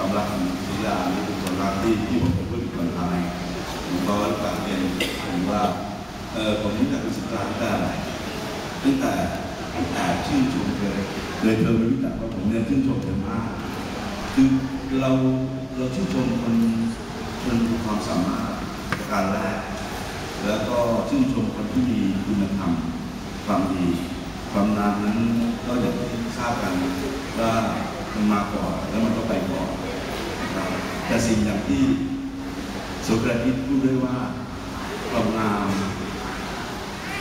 ความรังศิลานี่เป็นความรักที่ที่ผมพูดเป็นคนไทยผมก็กลับเรียนถึงว่าเออผมรู้จักคุณศิลาตั้งแต่ตั้งแต่แอบชื่นชมเธอเลยเธอไม่รู้จักว่าผมเนี่ยชื่นชมเธอมากคือเราเราชื่นชมคนคนมีความสามารถประการแรกแล้วก็ชื่นชมคนที่มีคุณธรรมความดีความงามนั้นก็อย่างที่ทราบกันว่ามันมาก่อนแล้วมันก็ไปก่อน แต่สิ่งอย่างที่สุกรทิตพูดด้วยว่าความงาม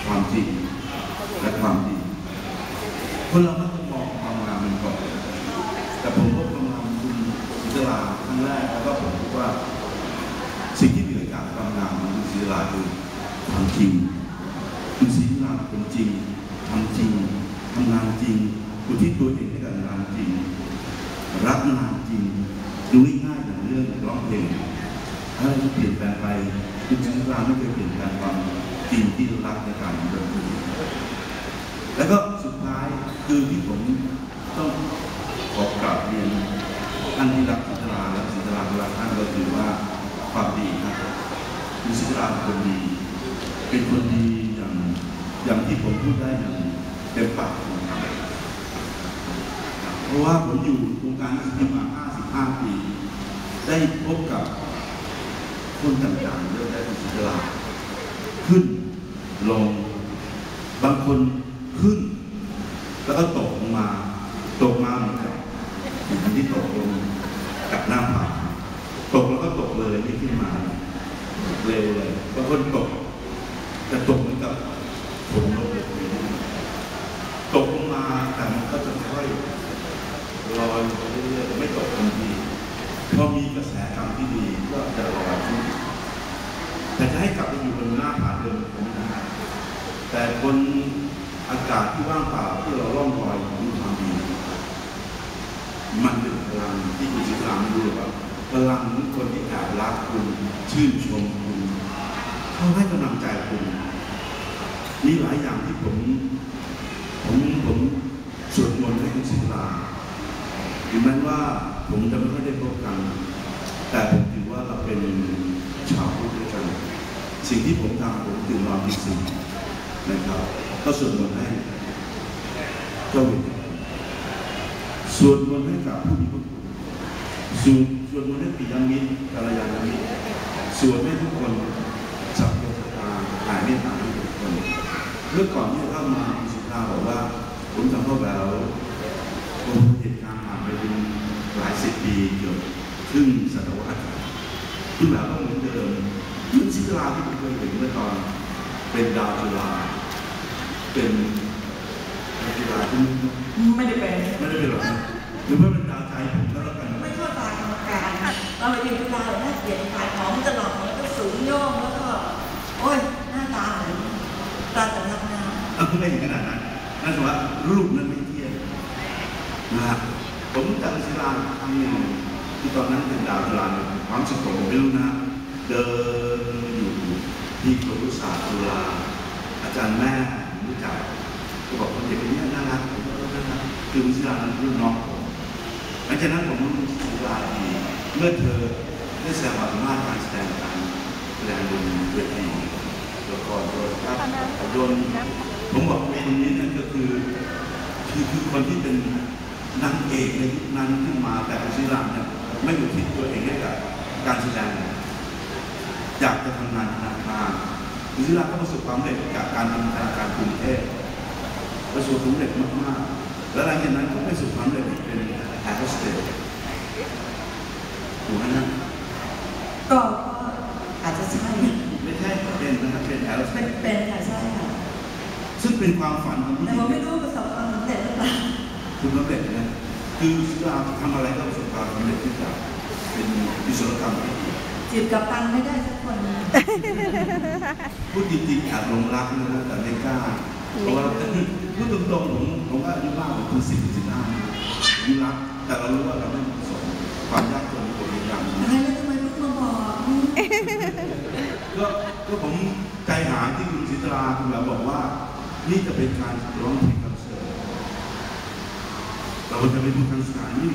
ความจริงและความดีคนเรามักจะมองความงามมันก่อนแต่ผมก็ความงามคุณศิลาครั้งแรกแล้วก็ผมคิดว่า สิ่งที่เหนือจากความงามของคุณศิลาคือความจริงคุณศิลาเป็นจริงทำจริงทำงานจริงอุทิศตัวเองให้กับงานจริงรักงานจริงดูง่ายๆอย่างเรื่องร้องเพลง ถ้าเปลี่ยนแปลงไปคุณศิลาไม่เคยเปลี่ยนแปลงความจริงที่รักในการดำเนินแล้วก็สุดท้ายคือที่ผมต้องขอกราบเรียนท่านที่รักศิลาและศิลาเวลาท่านก็คือว่าความดีครับมีศิลาเป็นคนดี เป็นคนดีอย่างอย่างที่ผมพูดได้อย่างเต็มปากเพราะว่าผมอยู่โครงการนี้มา 55 ปี ได้พบกับ คนต่างๆเยอะแยะในศิลาขึ้นลง บางคนขึ้น แล้วก็ตกลงมา ตกมาเหมือนกับหินที่ตกลงกับหน้าผาตกแล้วก็ตกเลยไม่ขึ้นมาเร็วเลยบางคนตกจะตกเหมือนกับผมลงเลยตกลงมาแต่มันก็จะค่อยลอยไปเรื่อยๆไม่ตกทันทีพอมีกระแสกรรมที่ดีก็จะลอยขึ้นแต่จะให้กลับไปอยู่บ เดิมผมไม่ได้แต่บนอากาศที่ว่างเปล่าที่เราล่องลอยของความดีมันเป็นพลังที่คุณศิลาไม่รู้หรอกว่าพลังของคนที่แอบรักคุณชื่นชมคุณเขาให้กำลังใจคุณมีหลายอย่างที่ผม ผมผมสวดมนต์ให้คุณศิลาถึงแม้ว่าผมจะไม่ได้พบกัน แต่ผมถือว่าเราเป็นชาวพุทธด้วยกัน สิ่งที่ผมทำผมตื่นนอนที่สิ่งนะครับก็สวดมนต์ให้เจ้าวิญญาณสวดมนต์ให้กับผู้มีพระคุณสวดสวดมนต์ให้ปิยมิตรกัลยาณมิตรสวดให้ทุกคนสัพพะตาหายเมตตาให้ทุกคนเมื่อก่อนที่เข้ามาคุณสุภาบอกว่า ผมทำเข้าแล้วผมเหตุการณ์ผ่านไปเป็นหลายสิบปีเกือบครึ่งศตวรรษที่แบบก็เหมือนเดิม ยุคศิลาที่ผมเคยเห็นเมื่อตอนเป็นดาวจุฬาเป็นดาวจุฬาที่ไม่ได้เป็นไม่ได้เป็นหรอกหรือว่าเป็นดาวใจผมก็แล้วกันไม่ชอบตากรรมการเราไปกินทุลาเราได้เปลี่ยนขายของตลอดแล้วก็สูงโย่งแล้วก็โอ้ยหน้าตาเหมือนตาสำนักงานเอาไม่ถึงขนาดนั้นนั่นคือว่ารูปนั้นไม่เที่ยงนะครับผมจำศิลาครั้งหนึ่งที่ตอนนั้นเป็นดาวจุฬาความสุขผมไม่รู้นะ เดินอยู่ที่ครุศาสตร์จุฬาอาจารย์แม่ผมรู้จักก็บอกคนเด็กคนนี้น่ารักผมก็น่ารักคือวิศิลานั้นรุ่นน้องผมหลังจากนั้นผมรู้ศิลาดีเมื่อเธอได้แสดงความสามารถการแสดงการแสดงบนเวทีละครโทรทัศน์ภาพยนตร์ผมบอกเมนูนี้นี่ยก็คือคือคือคนที่เป็นนางเอกในยุคนั้นขึ้นมาแต่วิศิลาเนี่ยไม่อุทิศตัวเองให้กับการแสดง อยากจะทำงานธนาคารคุณศิลาก็ประสบความสำเร็จจากการทำธนาคารกรุงเทพประสบความสำเร็จมากๆ แล้วหลังจากนั้นก็ไปสู่ความสำเร็จเป็นแอร์โฮสเตสถูกไหมนะก็ก็อาจจะใช่ไม่ใช่เป็นนะครับเป็นแอร์โฮสเตเป็นสเป็นค่ะใช่ค่ะซึ่งเป็นความฝันของผู้หแต่ญิผมงไม่รู้ประสบความสำเร็จหรือเปล่าคุณสำเร็จนะคือศิลาทำอะไรก็ประสบความสำเร็จที่จะเป็นวิศวกรรมที่ดี จีบกับตังไม่ได้สักคนนะพูดจริงๆแอบหลงรักนะแต่ไม่กล้าเพราะว่าพูดตรงๆผมผมก็อายุมากกว่าคุณสิบสิบห้าอายุรักแต่เรารู้ว่าเราไม่เหมาะสมความยากจนของตัวอย่างตายแล้วทำไมไม่มาบอกอืมก็ก็ผมใจหายที่คุณศิตราคุณแบบบอกว่า นี่จะเป็นการร้องเพลงคอนเสิร์ตเราจะไปดูคอนเสิร์ตนี่